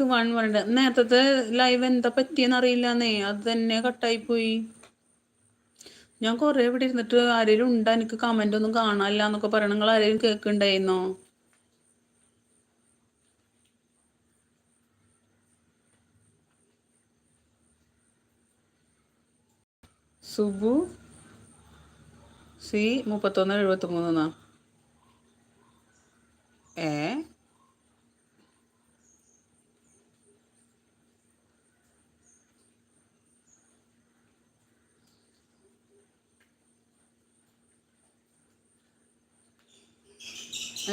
Like one പറഞ്ഞ നേരത്തെ live എന്താ പറ്റിയെന്ന് അറിയില്ലെന്നേ. അത് തന്നെ കട്ടായി പോയി. ഞാൻ കൊറേ ഇവിടെ ഇരുന്നിട്ട് ആരെങ്കിലും ഉണ്ടാ? എനിക്ക് കമന്റ് ഒന്നും കാണാനില്ല എന്നൊക്കെ പറയണ നിങ്ങൾ ആരെങ്കിലും കേൾക്കുന്നുണ്ടായിരുന്നോ സുബു? സി മുപ്പത്തൊന്ന് എഴുപത്തി മൂന്നാ ഏ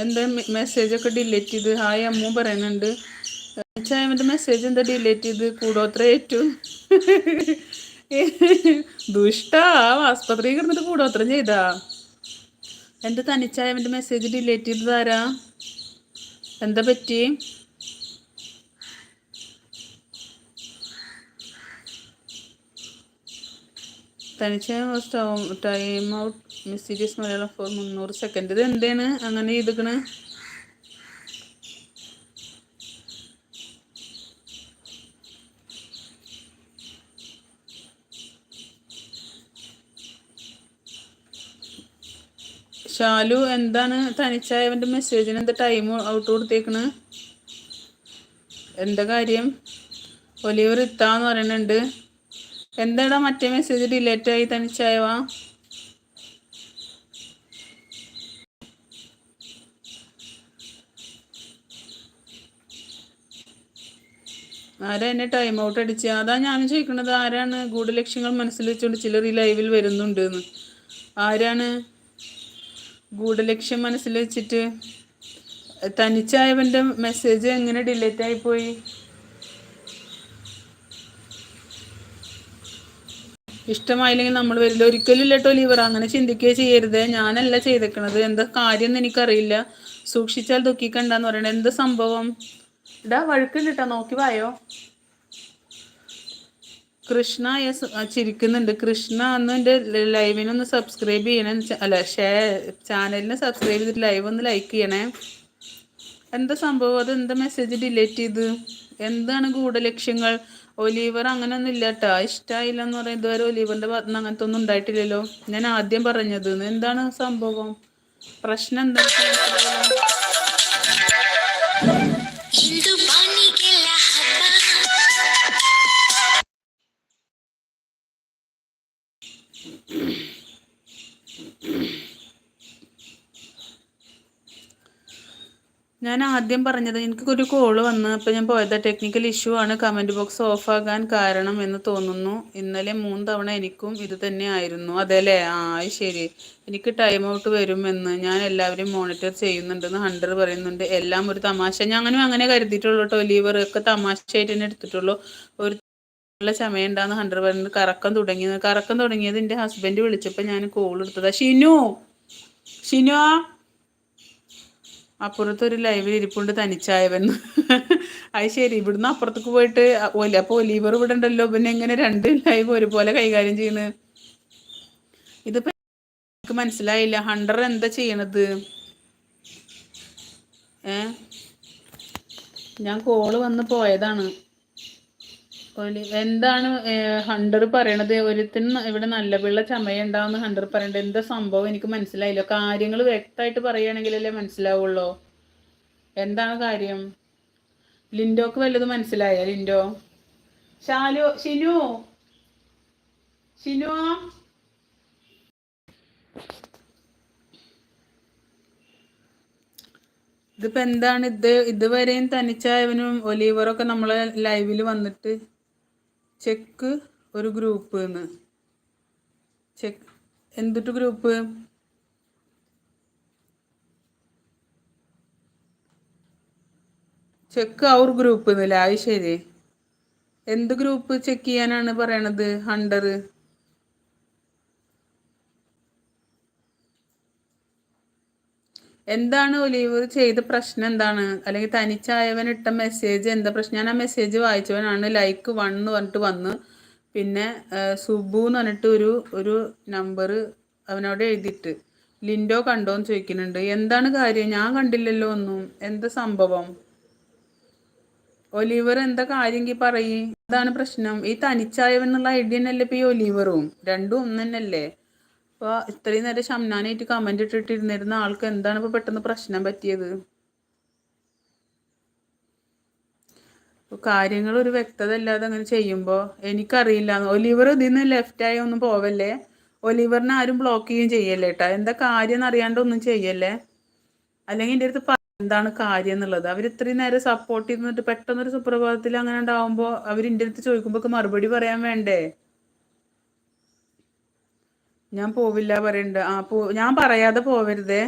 എന്താ മെസ്സേജ് ഒക്കെ ഡിലീറ്റ് ചെയ്ത് ഹായ് അമ്മു പറയുന്നുണ്ട്. ചായമ്മന്റെ മെസ്സേജ് എന്താ ഡിലീറ്റ് ചെയ്ത്? കൂടോത്ര ഏറ്റവും ദുഷ്ടാ ആസ്പത്രി കിടന്നിട്ട് കൂടോത്രം ചെയ്താ. എന്റെ തനിച്ചായവന്റെ മെസ്സേജ് ഡിലീറ്റ് ചെയ്തതാരാ എന്താ പറ്റി? തനിച്ചായ time out mysterious Malayalam four മുന്നൂറ് സെക്കൻഡ് ഇത് എന്താണ്? അങ്ങനെ ചെയ്തിക്കണ് ഷാലു എന്താണ്? തനിച്ചായവന്റെ മെസ്സേജിന് എന്താ ടൈം ഔട്ട് കൊടുത്തേക്കണ്? എന്താ കാര്യം? ഒലിവർ ഇത്താന്ന് പറയുന്നുണ്ട്. എന്താടാ മറ്റേ മെസ്സേജ് ഡിലേറ്റ് ആയി തനിച്ചായവാ ആരാ എന്നെ ടൈം ഔട്ട് അടിച്ച്? അതാ ഞാൻ ചോദിക്കുന്നത് ആരാണ്? ഗൂഢലക്ഷ്യങ്ങൾ മനസ്സിൽ വെച്ചുകൊണ്ട് ചിലർ ഈ ലൈവിൽ വരുന്നുണ്ട് എന്ന് ആരാണ്? ഗൂഢലക്ഷ്യം മനസ്സിൽ വെച്ചിട്ട് തനിച്ചായവന്റെ മെസ്സേജ് എങ്ങനെ ഡിലേറ്റ് ആയിപ്പോയി ഇഷ്ടമായില്ലെങ്കിൽ നമ്മൾ വരില്ല. ഒരിക്കലും ഇല്ലട്ടോ ലിവർ അങ്ങനെ ചിന്തിക്കുകയോ ചെയ്യരുത്. ഞാനല്ല ചെയ്തേക്കണത്. എന്താ കാര്യം എന്ന് എനിക്കറിയില്ല. സൂക്ഷിച്ചാൽ ദുഃഖിക്കണ്ടെന്ന് പറയണത് എന്ത് സംഭവം? ഇടാ വഴുക്കുണ്ട് നോക്കി വായോ? കൃഷ്ണ യെസ് ചിരിക്കുന്നുണ്ട്. കൃഷ്ണ അന്ന് എന്റെ ലൈവിനൊന്ന് സബ്സ്ക്രൈബ് ചെയ്യണം. അല്ല ഷെയർ ചാനലിന് സബ്സ്ക്രൈബ് ചെയ്തിട്ട് ലൈവ് ഒന്ന് ലൈക്ക് ചെയ്യണേ. എന്താ സംഭവം? അത് എന്താ മെസ്സേജ് ഡിലീറ്റ് ചെയ്ത്? എന്താണ് ഗൂഢലക്ഷ്യങ്ങൾ? ഒലീവർ അങ്ങനെയൊന്നും ഇല്ല കേട്ടോ ഇഷ്ടമായില്ല എന്ന് പറയുന്നത് ഇതുവരെ ഭാഗത്ത് നിന്ന് അങ്ങനത്തെ ഒന്നും ഉണ്ടായിട്ടില്ലല്ലോ. ഞാൻ ആദ്യം പറഞ്ഞത് എന്താണ് സംഭവം? പ്രശ്നം എന്താ ഞാൻ ആദ്യം പറഞ്ഞത് എനിക്കൊരു കോൾ വന്ന് അപ്പോൾ ഞാൻ പോയത് ടെക്നിക്കൽ ഇഷ്യൂ ആണ്. കമന്റ് ബോക്സ് ഓഫ് ആകാൻ കാരണം എന്ന് തോന്നുന്നു. ഇന്നലെ മൂന്ന് തവണ എനിക്കും ഇത് തന്നെ ആയിരുന്നു. അല്ലേ ആ ശരി. എനിക്ക് ടൈം ഔട്ട് വരുമെന്ന് ഞാൻ എല്ലാവരും മോണിറ്റർ ചെയ്യുന്നുണ്ടെന്ന് ഹണ്ടർ പറയുന്നുണ്ട്. എല്ലാം ഒരു തമാശ. ഞാൻ അങ്ങനെ അങ്ങനെ കരുതിയിട്ടുള്ളൂ കേട്ടോ ലീവർ ഒക്കെ തമാശയായിട്ട് തന്നെ എടുത്തിട്ടുള്ളൂ. ഒരു ഉള്ള ചമയുണ്ടാന്ന് ഹണ്ടർ പറയുന്നത് കറക്കം തുടങ്ങിയത്. കറക്കം തുടങ്ങിയത് എന്റെ ഹസ്ബൻഡ് വിളിച്ചപ്പോൾ ഞാൻ കോൾ എടുത്തതാ. ഷിനു! ഷിനു അപ്പുറത്തൊരു ലൈവിൽ ഇരിപ്പുണ്ട് തനിച്ചായവൻ. അത് ശരി ഇവിടുന്ന് അപ്പുറത്തേക്ക് പോയിട്ട് അപ്പൊ ഒലീവർ ഇവിടെ ഉണ്ടല്ലോ പിന്നെ എങ്ങനെ രണ്ട് ലൈവ് ഒരുപോലെ കൈകാര്യം ചെയ്യുന്നത് ഇതിപ്പോ എനിക്ക് മനസ്സിലായില്ല. ഹണ്ടർ എന്താ ചെയ്യണത്? ഏ? ഞാൻ കോൾ വന്ന് പോയതാണ്. എന്താണ് ഹണ്ടർ പറയണത്? ഒരുത്തിന് ഇവിടെ നല്ല പിള്ള ചമയുണ്ടാവുന്ന ഹണ്ടർ പറയണത് എന്താ സംഭവം? എനിക്ക് മനസ്സിലായില്ല. കാര്യങ്ങൾ വ്യക്തമായിട്ട് പറയുകയാണെങ്കിലല്ലേ മനസ്സിലാവുള്ളൂ. എന്താണ് കാര്യം? ലിൻഡോക്ക് വല്ലതും മനസ്സിലായ? ലിൻഡോ? ഷാലു ഷിനു? ഷിനു? ഇതിപ്പോ എന്താണ്? ഇത് ഇതുവരെയും തനിച്ചായവനും ഒലീവറൊക്കെ നമ്മളെ ലൈവിൽ വന്നിട്ട് ചെക്ക് ഒരു ഗ്രൂപ്പ് എന്ന്. ചെക്ക് എന്തിട്ട് ഗ്രൂപ്പ്? ചെക്ക് അവർ ഗ്രൂപ്പ് എന്നല്ലേ? അത് ശരി. എന്ത് ഗ്രൂപ്പ് ചെക്ക് ചെയ്യാനാണ് പറയണത്? ഹണ്ടർ എന്താണ് ഒലീവ് ചെയ്ത പ്രശ്നം എന്താണ്? അല്ലെങ്കിൽ തനിച്ചായവൻ ഇട്ട മെസ്സേജ് എന്താ പ്രശ്നം? ഞാൻ ആ മെസ്സേജ് വായിച്ചവനാണ് ലൈക്ക് വൺ എന്ന് പറഞ്ഞിട്ട് വന്ന്. പിന്നെ സുബു എന്ന് പറഞ്ഞിട്ട് ഒരു ഒരു നമ്പർ അവനോട് എഴുതിയിട്ട്. ലിൻഡോ കണ്ടോ എന്ന് ചോദിക്കുന്നുണ്ട്. എന്താണ് കാര്യം? ഞാൻ കണ്ടില്ലല്ലോ ഒന്നും. എന്താ സംഭവം? ഒലിവർ എന്താ കാര്യം പറയ്? അതാണ് പ്രശ്നം? ഈ തനിച്ചായവൻ എന്നുള്ള ഐഡിയ തന്നെയല്ലേ ഇപ്പൊ ഈ ഒലിവറും. രണ്ടും ഒന്നു തന്നെയല്ലേ അപ്പൊ ഇത്രയും നേരം ഷംനാനായിട്ട് കമന്റ് ഇട്ടിട്ടിരുന്നിരുന്ന ആൾക്ക് എന്താണ് ഇപ്പൊ പെട്ടെന്ന് പ്രശ്നം പറ്റിയത്? കാര്യങ്ങൾ ഒരു വ്യക്തത ഇല്ലാതെ അങ്ങനെ ചെയ്യുമ്പോൾ എനിക്കറിയില്ല. ഒലിവർ ഇതിൽ നിന്ന് ലെഫ്റ്റ് ആയി ഒന്നും പോവല്ലേ? ഒലിവറിനെ ആരും ബ്ലോക്ക് ചെയ്യുകയും ചെയ്യല്ലേ കേട്ടോ എന്താ കാര്യം അറിയാണ്ട് ഒന്നും ചെയ്യല്ലേ? അല്ലെങ്കിൽ എന്റെ അടുത്ത് എന്താണ് കാര്യം എന്നുള്ളത്? അവർ ഇത്രയും നേരം സപ്പോർട്ട് ചെയ്തിട്ട് പെട്ടെന്നൊരു സുപ്രഭാതത്തിൽ അങ്ങനെ ഉണ്ടാവുമ്പോൾ അവർ എന്റെ അടുത്ത് ചോദിക്കുമ്പോൾ മറുപടി പറയാൻ വേണ്ടേ? ഞാൻ പോവില്ല പറയണ്ട. ആ പോ ഞാൻ പറയാതെ പോവരുതേ.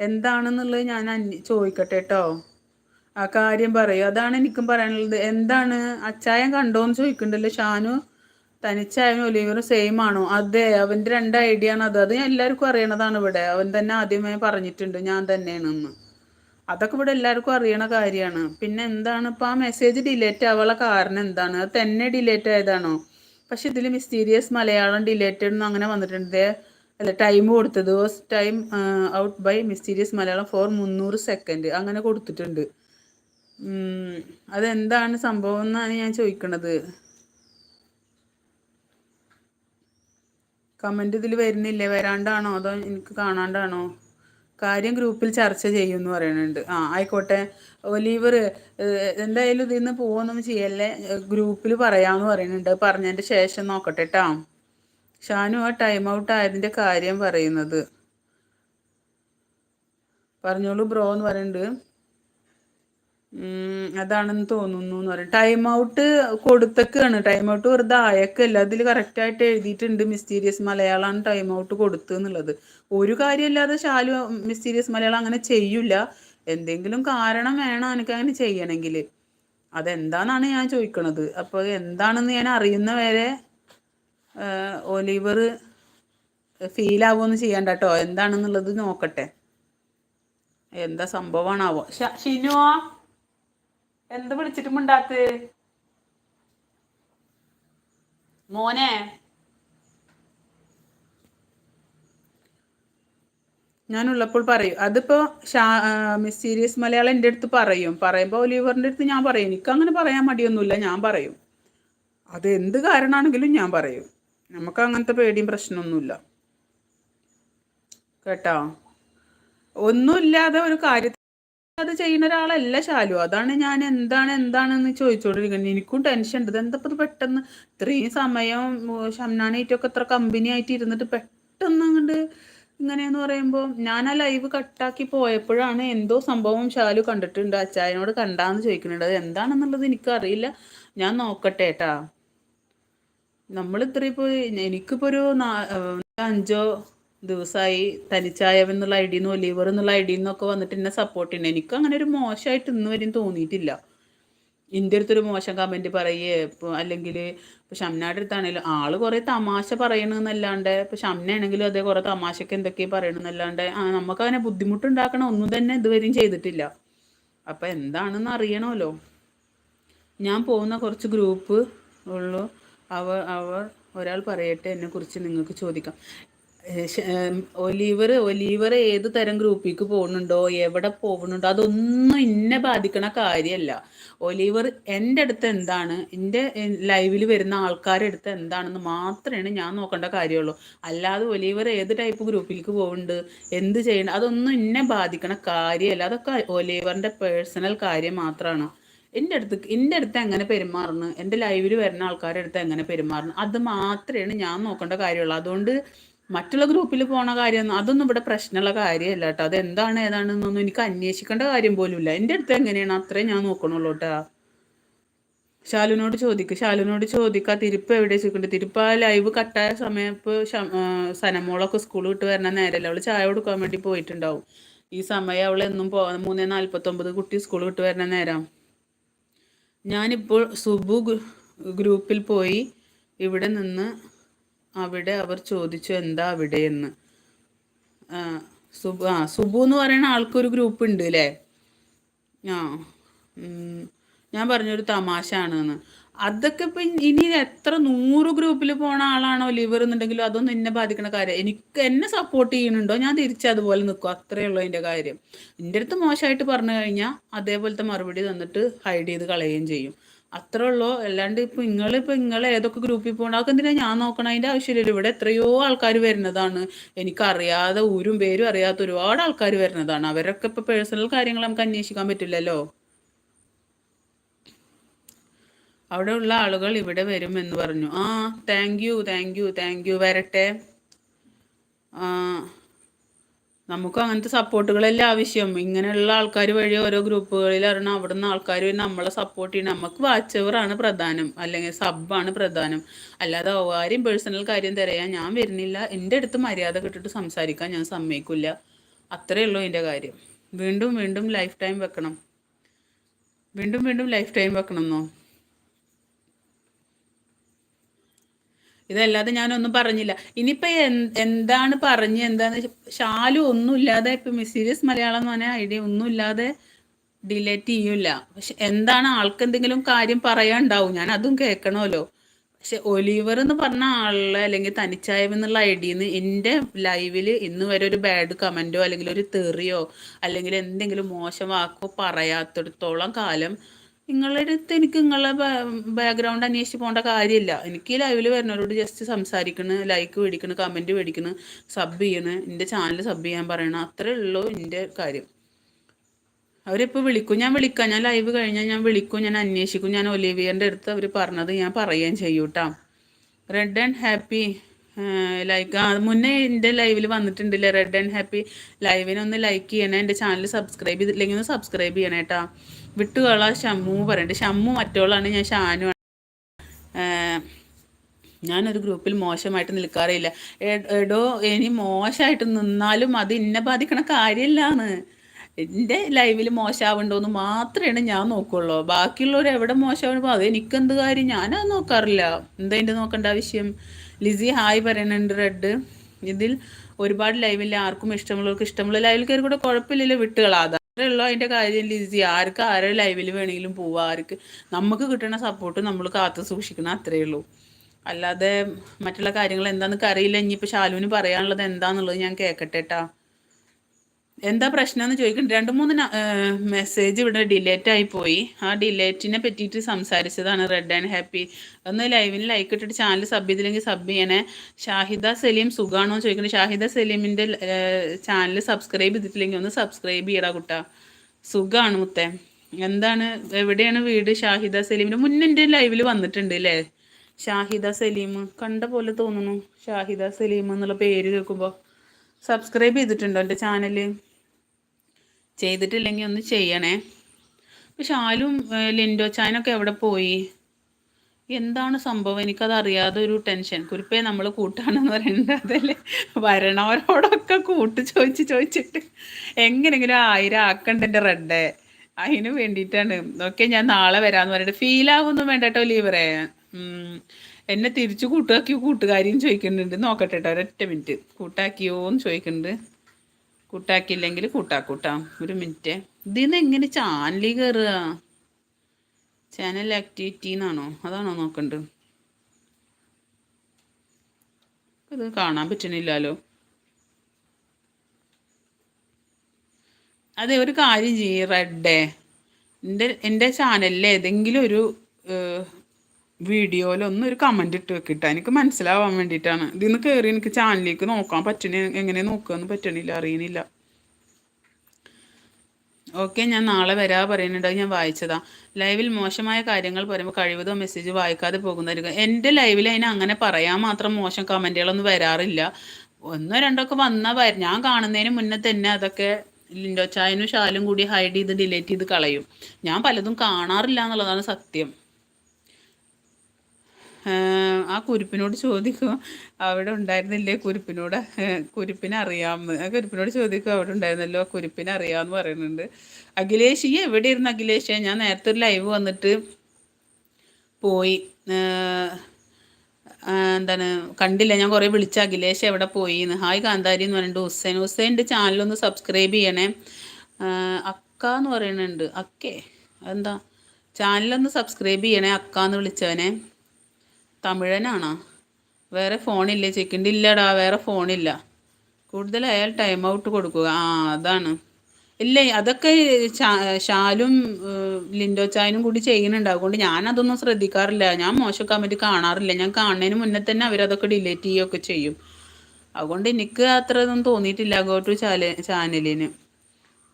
എന്താണെന്നുള്ളത് ഞാൻ ചോദിക്കട്ടെ കേട്ടോ ആ കാര്യം പറയൂ. അതാണ് എനിക്കും പറയാനുള്ളത്. എന്താണ്? അച്ചായൻ കണ്ടോന്ന് ചോദിക്കണ്ടല്ലോ ഷാനു. തനിച്ചായനും ഒലിവറും സെയിം ആണോ? അതെ അവന്റെ രണ്ട് ഐഡിയ ആണ് അത്. അത് എല്ലാവർക്കും അറിയണതാണ് ഇവിടെ. അവൻ തന്നെ ആദ്യമേ പറഞ്ഞിട്ടുണ്ട് ഞാൻ തന്നെയാണെന്ന്. അതൊക്കെ ഇവിടെ എല്ലാവർക്കും അറിയണ കാര്യമാണ്. പിന്നെ എന്താണ്? ഇപ്പൊ ആ മെസ്സേജ് ഡിലേറ്റ് ആവാനുള്ള കാരണം എന്താണ്? അത് തന്നെ ഡിലേറ്റ് ആയതാണോ? പക്ഷെ ഇതിൽ മിസ്റ്റീരിയസ് മലയാളം ഡിലേറ്റഡ് എന്ന് അങ്ങനെ വന്നിട്ടുണ്ട്. അല്ല ടൈം കൊടുത്തത് time out by mysterious Malayalam four മുന്നൂറ് സെക്കൻഡ് അങ്ങനെ കൊടുത്തിട്ടുണ്ട്. അതെന്താണ് സംഭവം എന്നാണ് ഞാൻ ചോദിക്കണത്. കമന്റ് ഇതിൽ വരുന്നില്ലേ? വരാണ്ടാണോ? അതോ എനിക്ക് കാണാണ്ടാണോ? കാര്യം ഗ്രൂപ്പിൽ ചർച്ച ചെയ്യുമെന്ന് പറയുന്നുണ്ട്. ആ ആയിക്കോട്ടെ. ഒലീവർ എന്തായാലും ഇതിൽ നിന്ന് പോകുന്നൊന്നും ചെയ്യല്ലേ? ഗ്രൂപ്പിൽ പറയാമെന്ന് പറയുന്നുണ്ട്. പറഞ്ഞതിന്റെ ശേഷം നോക്കട്ടെ കേട്ടോ ഷാനു ആ ടൈം ഔട്ട് ആയതിന്റെ കാര്യം പറയുന്നത്. പറഞ്ഞോളൂ ബ്രോ എന്ന് പറയുന്നുണ്ട്. അതാണെന്ന് തോന്നുന്നു എന്ന് പറയും ടൈം ഔട്ട് കൊടുത്തക്കാണ്. ടൈം ഔട്ട് വെറുതെ ആയക്കല്ല. അതിൽ കറക്റ്റായിട്ട് എഴുതിയിട്ടുണ്ട് മിസ്റ്റീരിയസ് മലയാളമാണ് ടൈം ഔട്ട് കൊടുത്തു എന്നുള്ളത്. ഒരു കാര്യമില്ലാതെ ശാലു മിസ്റ്റീരിയസ് മലയാളം അങ്ങനെ ചെയ്യൂല. എന്തെങ്കിലും കാരണം വേണം എനിക്ക് അങ്ങനെ ചെയ്യണമെങ്കിൽ അതെന്താണെന്നാണ് ഞാൻ ചോദിക്കണത് അപ്പോൾ എന്താണെന്ന് ഞാൻ അറിയുന്ന വരെ ഒലിവർ ഫീൽ ആവുമെന്ന് ചെയ്യണ്ട കേട്ടോ എന്താണെന്നുള്ളത് നോക്കട്ടെ. എന്താ സംഭവമാണാവോ ഷിനുവോ എന്ത് വിളിച്ചിട്ട് ഉണ്ടാക്ക് മോനെ? ഞാനുള്ളപ്പോൾ പറയും. അതിപ്പോ മിസ്റ്റീരിയസ് മലയാളം എന്റെ അടുത്ത് പറയും. പറയുമ്പോൾ ഒലിവറിന്റെ അടുത്ത് ഞാൻ പറയും. എനിക്ക് അങ്ങനെ പറയാൻ മടിയൊന്നുമില്ല. ഞാൻ പറയും. അത് എന്ത് കാരണമാണെങ്കിലും ഞാൻ പറയും. നമുക്ക് അങ്ങനത്തെ പേടിയും പ്രശ്നമൊന്നുമില്ല. കേട്ടോ? ഒന്നുമില്ലാതെ ഒരു കാര്യത്തിൽ അത് ചെയ്യുന്ന ഒരാളല്ല ശാലു. അതാണ് ഞാൻ എന്താണ് എന്താണെന്ന് ചോദിച്ചോണ്ടിരിക്കുന്നത്. എനിക്കും ടെൻഷൻ ഉണ്ട് എന്താ പെട്ടെന്ന് ഇത്രയും സമയം ഷംനാനായിട്ടൊക്കെ ഇത്ര കമ്പനി ആയിട്ട് ഇരുന്നിട്ട് പെട്ടെന്ന് അങ്ങോട്ട് ഇങ്ങനെയെന്ന് പറയുമ്പോൾ ഞാൻ ആ ലൈവ് കട്ടാക്കി പോയപ്പോഴാണ് എന്തോ സംഭവം ശാലു കണ്ടിട്ടുണ്ട്. അച്ചായനോട് കണ്ടാന്ന് ചോദിക്കുന്നുണ്ട്. അത് എന്താണെന്നുള്ളത് എനിക്കറിയില്ല. ഞാൻ നോക്കട്ടെ ഏട്ടാ നമ്മൾ ഇത്രയിപ്പോ എനിക്കിപ്പോ ഒരു അഞ്ചോ ദിവസമായി തനിച്ചായവൻ എന്നുള്ള ഐ ഡിന്ന് ഒലീവർ എന്നുള്ള ഐ ഡിന്നൊക്കെ വന്നിട്ട് എന്നെ സപ്പോർട്ട് ചെയ്യുന്നത് എനിക്ക് അങ്ങനെ ഒരു മോശമായിട്ട് ഇന്ന് വരെയും തോന്നിയിട്ടില്ല. എന്റെ അടുത്തൊരു മോശം കമന്റ് പറയേ ഇപ്പോൾ അല്ലെങ്കിൽ ഇപ്പോൾ ഷംനയുടെ അടുത്താണെങ്കിലും ആൾ കുറേ തമാശ പറയണമെന്നല്ലാണ്ട് ഇപ്പോൾ ഷംനയാണെങ്കിലും അതേ കുറേ തമാശക്ക് എന്തൊക്കെയാണ് പറയണമെന്നല്ലാണ്ട് ആ നമുക്ക് അവനെ ബുദ്ധിമുട്ടുണ്ടാക്കണ ഒന്നും തന്നെ ഇതുവരെയും ചെയ്തിട്ടില്ല. അപ്പോൾ എന്താണെന്ന് അറിയണമല്ലോ ഞാൻ പോകുന്ന കുറച്ച് ഗ്രൂപ്പ് ഉള്ളു. അവർ അവർ ഒരാൾ പറയട്ടെ എന്നെക്കുറിച്ച് നിങ്ങൾക്ക് ചോദിക്കാം. ഒലീവർ ഒലീവർ ഏത് തരം ഗ്രൂപ്പിലേക്ക് പോകുന്നുണ്ടോ എവിടെ പോകുന്നുണ്ടോ അതൊന്നും എന്നെ ബാധിക്കണ കാര്യമല്ല ഒലീവർ എന്റെ അടുത്ത് എന്താണ് എന്റെ ലൈവിൽ വരുന്ന ആൾക്കാരുടെ അടുത്ത് എന്താണെന്ന് മാത്രമേ ഞാൻ നോക്കേണ്ട കാര്യമുള്ളൂ അല്ലാതെ ഒലീവർ ഏത് ടൈപ്പ് ഗ്രൂപ്പിലേക്ക് പോകുന്നുണ്ട് എന്ത് ചെയ്യണം അതൊന്നും എന്നെ ബാധിക്കണ കാര്യമല്ല അതൊക്കെ ഒലീവറിന്റെ പേഴ്സണൽ കാര്യം മാത്രമാണ് എന്റെ അടുത്ത് എന്റെ അടുത്ത് എങ്ങനെ പെരുമാറുന്നു എന്റെ ലൈവിൽ വരുന്ന ആൾക്കാരുടെ അടുത്ത് എങ്ങനെ പെരുമാറുന്നു അത് മാത്രമേ ഞാൻ നോക്കേണ്ട കാര്യമുള്ളൂ അതുകൊണ്ട് മറ്റുള്ള ഗ്രൂപ്പിൽ പോണ കാര്യം അതൊന്നും ഇവിടെ പ്രശ്നമുള്ള കാര്യമല്ല കേട്ടോ. അതെന്താണ് ഏതാണെന്നൊന്നും എനിക്ക് അന്വേഷിക്കേണ്ട കാര്യം പോലുമില്ല. എന്റെ അടുത്ത് എങ്ങനെയാണ്? അത്രേ ഞാൻ നോക്കണുള്ളൂ കേട്ടോ. ശാലുവിനോട് ചോദിക്കുക ശാലുവിനോട് ചോദിക്കുക തിരുപ്പ് എവിടെ ചോദിക്കുന്നുണ്ട് തിരുപ്പ് ആ ലൈവ് കട്ടായ സമയം ഇപ്പോൾ സനമോളൊക്കെ സ്കൂൾ വിട്ട് വരണ നേരമല്ല അവൾ ചായ കൊടുക്കാൻ വേണ്ടി പോയിട്ടുണ്ടാവും. ഈ സമയം അവൾ എന്നും പോ മൂന്ന് നാൽപ്പത്തൊമ്പത് കുട്ടി സ്കൂൾ വിട്ട് വരണ നേരം. ഞാനിപ്പോൾ സുബു ഗ്രൂപ്പിൽ പോയി ഇവിടെ നിന്ന് അവിടെ അവർ ചോദിച്ചു എന്താ അവിടെ എന്ന്? സുബു ആ സുബു എന്ന് പറയുന്ന ആൾക്കൊരു ഗ്രൂപ്പ് ഉണ്ട് അല്ലേ ആ ഞാൻ പറഞ്ഞൊരു തമാശ ആണെന്ന് അതൊക്കെ ഇപ്പൊ ഇനി എത്ര നൂറ് ഗ്രൂപ്പിൽ പോണ ആളാണോ ലിവർ എന്നുണ്ടെങ്കിലും അതൊന്നും എന്നെ ബാധിക്കണ കാര്യം. എനിക്ക് എന്നെ സപ്പോർട്ട് ചെയ്യുന്നുണ്ടോ? ഞാൻ തിരിച്ച് അതുപോലെ നിൽക്കും അത്രേ ഉള്ളൂ അതിന്റെ കാര്യം. എന്റെ അടുത്ത് മോശമായിട്ട് പറഞ്ഞു കഴിഞ്ഞാൽ അതേപോലത്തെ മറുപടി തന്നിട്ട് ഹൈഡ് ചെയ്ത് കളയുകയും ചെയ്യും. അത്രേ ഉള്ളൂ. അല്ലാണ്ട് ഇപ്പൊ നിങ്ങൾ ഇപ്പൊ നിങ്ങൾ ഏതൊക്കെ ഗ്രൂപ്പിൽ പോകണം അതൊക്കെ എന്തിനാ ഞാൻ നോക്കണം? അതിന്റെ ആവശ്യമില്ലല്ലോ. ഇവിടെ എത്രയോ ആൾക്കാർ വരുന്നതാണ്. എനിക്കറിയാതെ ഊരും പേരും അറിയാത്ത ഒരുപാട് ആൾക്കാർ വരുന്നതാണ്. അവരൊക്കെ ഇപ്പൊ പേഴ്സണൽ കാര്യങ്ങൾ നമുക്ക് അന്വേഷിക്കാൻ പറ്റില്ലല്ലോ. അവിടെ ഉള്ള ആളുകൾ ഇവിടെ വരും എന്ന് പറഞ്ഞു. ആ thank you thank you thank you വരട്ടെ. ആ നമുക്ക് അങ്ങനത്തെ സപ്പോർട്ടുകളല്ലേ ആവശ്യം. ഇങ്ങനെയുള്ള ആൾക്കാർ വഴി ഓരോ ഗ്രൂപ്പുകളിൽ അറിയണം അവിടുന്ന് ആൾക്കാർ നമ്മളെ സപ്പോർട്ട് ചെയ്യണം. നമുക്ക് വാച്ചവറാണ് പ്രധാനം. അല്ലെങ്കിൽ സബ്ബാണ് പ്രധാനം. അല്ലാതെ ആരും പേഴ്സണൽ കാര്യം തിരയാൻ ഞാൻ വരുന്നില്ല. എന്റെ അടുത്ത് മര്യാദ കിട്ടിട്ട് സംസാരിക്കാൻ ഞാൻ സമ്മതിക്കില്ല. അത്രയേ ഉള്ളൂ എന്റെ കാര്യം. വീണ്ടും വീണ്ടും ലൈഫ് ടൈം വെക്കണം. വീണ്ടും വീണ്ടും ലൈഫ് ടൈം വെക്കണം ഇതല്ലാതെ ഞാനൊന്നും പറഞ്ഞില്ല. ഇനിയിപ്പോൾ എന്താണ് പറഞ്ഞ് എന്താന്ന് ഷാലു ഒന്നുമില്ലാതെ ഇപ്പം മിസീരിയസ് മലയാളം എന്ന് പറഞ്ഞ ഐഡിയ ഒന്നുമില്ലാതെ ഡിലേറ്റ് ചെയ്യൂല പക്ഷെ എന്താണ് ആൾക്ക് എന്തെങ്കിലും കാര്യം പറയാനുണ്ടാവും? ഞാൻ അതും കേൾക്കണമല്ലോ പക്ഷെ ഒലിവർ എന്ന് പറഞ്ഞ ആളെ അല്ലെങ്കിൽ തനിച്ചായം എന്നുള്ള ഐഡിയിൽ നിന്ന് എന്റെ ലൈവിൽ ഇന്ന് വരെ ഒരു ബാഡ് കമന്റോ അല്ലെങ്കിൽ ഒരു തെറിയോ അല്ലെങ്കിൽ എന്തെങ്കിലും മോശം വാക്കോ പറയാത്തിടത്തോളം കാലം നിങ്ങളുടെ അടുത്ത് എനിക്ക് നിങ്ങളെ ബാക്ക്ഗ്രൗണ്ട് അന്വേഷിച്ച് പോകേണ്ട കാര്യമില്ല. എനിക്ക് ലൈവിൽ വരുന്നവരോട് ജസ്റ്റ് സംസാരിക്കണ് ലൈക്ക് മേടിക്കണ് കമന്റ് മേടിക്കണ് സബ് ചെയ്യണ്. എന്റെ ചാനൽ സബ് ചെയ്യാൻ പറയണം. അത്രേ ഉള്ളൂ എന്റെ കാര്യം. അവരിപ്പോൾ വിളിക്കും. ഞാൻ വിളിക്കാം. ഞാൻ ലൈവ് കഴിഞ്ഞാൽ ഞാൻ വിളിക്കും ഞാൻ അന്വേഷിക്കും. ഞാൻ ഒലിവിയന്റെ അടുത്ത് അവർ പറഞ്ഞത് ഞാൻ പറയുകയും ചെയ്യൂട്ടാ റെഡ് ആൻഡ് ഹാപ്പി ലൈക്ക് മുന്നേ എന്റെ ലൈവിൽ വന്നിട്ടുണ്ടല്ലേ റെഡ് ആൻഡ് ഹാപ്പി ലൈവിനൊന്ന് ലൈക്ക് ചെയ്യണേ. എന്റെ ചാനൽ സബ്സ്ക്രൈബ് ചെയ്തിട്ടില്ലെങ്കിൽ ഒന്ന് സബ്സ്ക്രൈബ് ചെയ്യണേട്ടാ വിട്ടുകള ഷമ്മു പറയുന്നുണ്ട് ഷമ്മു മറ്റോളാണ് ഞാൻ ഷാനു ഞാനൊരു ഗ്രൂപ്പിൽ മോശമായിട്ട് നിൽക്കാറില്ല എടോ ഇനി മോശമായിട്ട് നിന്നാലും അത് ഇന്നെ ബാധിക്കണ കാര്യമില്ലാന്ന് എന്റെ ലൈവിൽ മോശമാവുണ്ടോയെന്ന് മാത്രമേ ഞാൻ നോക്കുള്ളൂ. ബാക്കിയുള്ളവർ എവിടെ മോശമാവുമ്പോൾ അത് എനിക്കെന്ത് കാര്യം? ഞാനത് നോക്കാറില്ല. എന്താ എന്റെ നോക്കേണ്ട ആവശ്യം? ലിസി ഹായ് പറയുന്നുണ്ട് റെഡ്. ഇതിൽ ഒരുപാട് ലൈവില്ല ആർക്കും ഇഷ്ടമുള്ളവർക്ക് ഇഷ്ടമുള്ള ലൈവിൽ കയറി കൂടെ കുഴപ്പമില്ലല്ലോ വിട്ടുകളാതെ ഉള്ളൂ അതിന്റെ കാര്യം ലിസി. ആർക്ക് ആരെ ലൈവിൽ വേണമെങ്കിലും പോവാ. ആർക്ക് നമുക്ക് കിട്ടുന്ന സപ്പോർട്ട് നമ്മൾ കാത്തു സൂക്ഷിക്കണം. അത്രയേ ഉള്ളൂ. അല്ലാതെ മറ്റുള്ള കാര്യങ്ങൾ എന്താണെന്നൊക്കെ അറിയില്ല. ഇനിയിപ്പോൾ ശാലുവിന് പറയാനുള്ളത് എന്താണെന്നുള്ളത് ഞാൻ കേൾക്കട്ടെ കേട്ടാ എന്താ പ്രശ്നം എന്ന് ചോദിക്കുന്നുണ്ട് രണ്ട് മൂന്ന് മെസ്സേജ് ഇവിടെ ഡിലേറ്റ് ആയി പോയി. ആ ഡിലേറ്റിനെ പറ്റിയിട്ട് സംസാരിച്ചതാണ് റെഡ് ആൻഡ് ഹാപ്പി ഒന്ന് ലൈവിന് ലൈക്ക് ഇട്ടിട്ട് ചാനൽ സബ് ചെയ്തില്ലെങ്കിൽ സബ് ചെയ്യണേ. ഷാഹിദ സലീം സുഖാണോ എന്ന് ചോദിക്കുന്നത് ഷാഹിദ സലീമിന്റെ ചാനൽ സബ്സ്ക്രൈബ് ചെയ്തിട്ടില്ലെങ്കിൽ ഒന്ന് സബ്സ്ക്രൈബ് ചെയ്യടാ കുട്ട. സുഖാണ് മുത്തേ. എന്താണ് എവിടെയാണ് വീട് ഷാഹിദ സലീമിന്റെ? മുന്നേ ലൈവിൽ വന്നിട്ടുണ്ട് അല്ലേ ഷാഹിദ സലീം. കണ്ട പോലെ തോന്നുന്നു. ഷാഹിദ സലീം എന്നുള്ള പേര് കേൾക്കുമ്പോൾ സബ്സ്ക്രൈബ് ചെയ്തിട്ടുണ്ടോ എന്റെ ചാനൽ ചെയ്തിട്ടില്ലെങ്കിൽ ഒന്ന് ചെയ്യണേ. പക്ഷെ ആലും ലിൻഡോ ചായനൊക്കെ എവിടെ പോയി? എന്താണ് സംഭവം? എനിക്കത് അറിയാതെ ഒരു ടെൻഷൻ. കുരിപ്പേ നമ്മൾ കൂട്ടാണെന്ന് പറയുന്നത് അതല്ലേ? വരണവരോടൊക്കെ കൂട്ട് ചോദിച്ച് ചോദിച്ചിട്ട് എങ്ങനെങ്കിലും ആയിരം ആക്കണ്ട എന്റെ റെഡ്. അതിന് വേണ്ടിയിട്ടാണ്. ഓക്കെ ഞാൻ നാളെ വരാമെന്ന് പറഞ്ഞിട്ട് ഫീലാവൊന്നും വേണ്ട കേട്ടോ ലീവറേ എന്നെ തിരിച്ചു കൂട്ടാക്കിയോ കൂട്ടുകാരിയും ചോദിക്കുന്നുണ്ട്. നോക്കട്ടെ കേട്ടോ ഒരൊറ്റ മിനിറ്റ്. കൂട്ടാക്കിയോ എന്ന് ചോദിക്കുന്നുണ്ട്. കൂട്ടാക്കിയില്ലെങ്കിൽ കൂട്ടാക്കൂട്ടാം. ഒരു മിനിറ്റ്. ഇതിന്ന് എങ്ങനെ ചാനലിൽ കയറുക ചാനൽ ആക്ടിവിറ്റി എന്നാണോ അതാണോ നോക്കണ്ട്. ഇത് കാണാൻ പറ്റണില്ലല്ലോ. അതെ ഒരു കാര്യം ചെയ്യ റെഡേ. എന്റെ എന്റെ ചാനലിൽ ഏതെങ്കിലും ഒരു വീഡിയോയിൽ ഒന്ന് ഒരു കമന്റ് ഇട്ട് വെക്കിട്ട എനിക്ക് മനസ്സിലാവാൻ വേണ്ടിയിട്ടാണ്. ഇതിന്ന് കയറി എനിക്ക് ചാനലിലേക്ക് നോക്കാൻ പറ്റണേ എങ്ങനെ നോക്കുകയെന്ന് പറ്റണില്ല അറിയണില്ല. ഓക്കെ ഞാൻ നാളെ വരാ പറയുന്നുണ്ട് ഞാൻ വായിച്ചതാ. ലൈവിൽ മോശമായ കാര്യങ്ങൾ പറയുമ്പോൾ കഴിവതോ മെസ്സേജ് വായിക്കാതെ പോകുന്നതായിരിക്കും. എന്റെ ലൈവിൽ അതിന് അങ്ങനെ പറയാൻ മാത്രം മോശം കമന്റുകളൊന്നും വരാറില്ല. ഒന്നോ രണ്ടോ ഒക്കെ വന്നാൽ വരും ഞാൻ കാണുന്നതിന് മുന്നേ തന്നെ അതൊക്കെ ലിൻഡോ ചായനും ഷാലും കൂടി ഹൈഡ് ചെയ്ത് ഡിലീറ്റ് ചെയ്ത് കളയും. ഞാൻ പലതും കാണാറില്ല എന്നുള്ളതാണ് സത്യം. ആ കുരുപ്പിനോട് ചോദിക്കും അവിടെ ഉണ്ടായിരുന്നില്ലേ കുരുപ്പിനോട്? കുരുപ്പിനെ അറിയാമെന്ന്. ആ കുരുപ്പിനോട് ചോദിക്കും അവിടെ ഉണ്ടായിരുന്നല്ലോ കുരുപ്പിനെ അറിയാമെന്ന് പറയുന്നുണ്ട്. അഖിലേഷ് ഈ എവിടെ ഇരുന്ന് അഖിലേഷ്? ഞാൻ നേരത്തെ ഒരു ലൈവ് വന്നിട്ട് പോയി. എന്താണ് കണ്ടില്ല. ഞാൻ കുറേ വിളിച്ച അഖിലേഷ് എവിടെ പോയി എന്ന് ഹായ് കാന്താരി എന്ന് പറഞ്ഞിട്ട് ഹുസൈൻ. ഹുസൈന്റെ ചാനലൊന്ന് സബ്സ്ക്രൈബ് ചെയ്യണേ. അക്ക എന്ന് പറയുന്നുണ്ട്. അക്കേ? എന്താ ചാനലൊന്ന് സബ്സ്ക്രൈബ് ചെയ്യണേ അക്ക എന്ന് വിളിച്ചവനെ. തമിഴനാണോ? വേറെ ഫോണില്ലേ ചെക്കിന്റെ ഇല്ലടാ വേറെ ഫോണില്ല. കൂടുതൽ അയാൾ ടൈം ഔട്ട് കൊടുക്കുക. ആ അതാണ്. ഇല്ല അതൊക്കെ ഷാലും ലിൻഡോ ചായനും കൂടി ചെയ്യുന്നുണ്ട്. അതുകൊണ്ട് ഞാൻ അതൊന്നും ശ്രദ്ധിക്കാറില്ല. ഞാൻ മോശം കമന്റ് കാണാറില്ല. ഞാൻ കാണുന്നതിന് മുന്നേ തന്നെ അവരതൊക്കെ ഡിലീറ്റ് ചെയ്യുകയൊക്കെ ചെയ്യും. അതുകൊണ്ട് എനിക്ക് അത്ര ഇതൊന്നും തോന്നിയിട്ടില്ല ഗോ ടു ചാല ചാനലിന്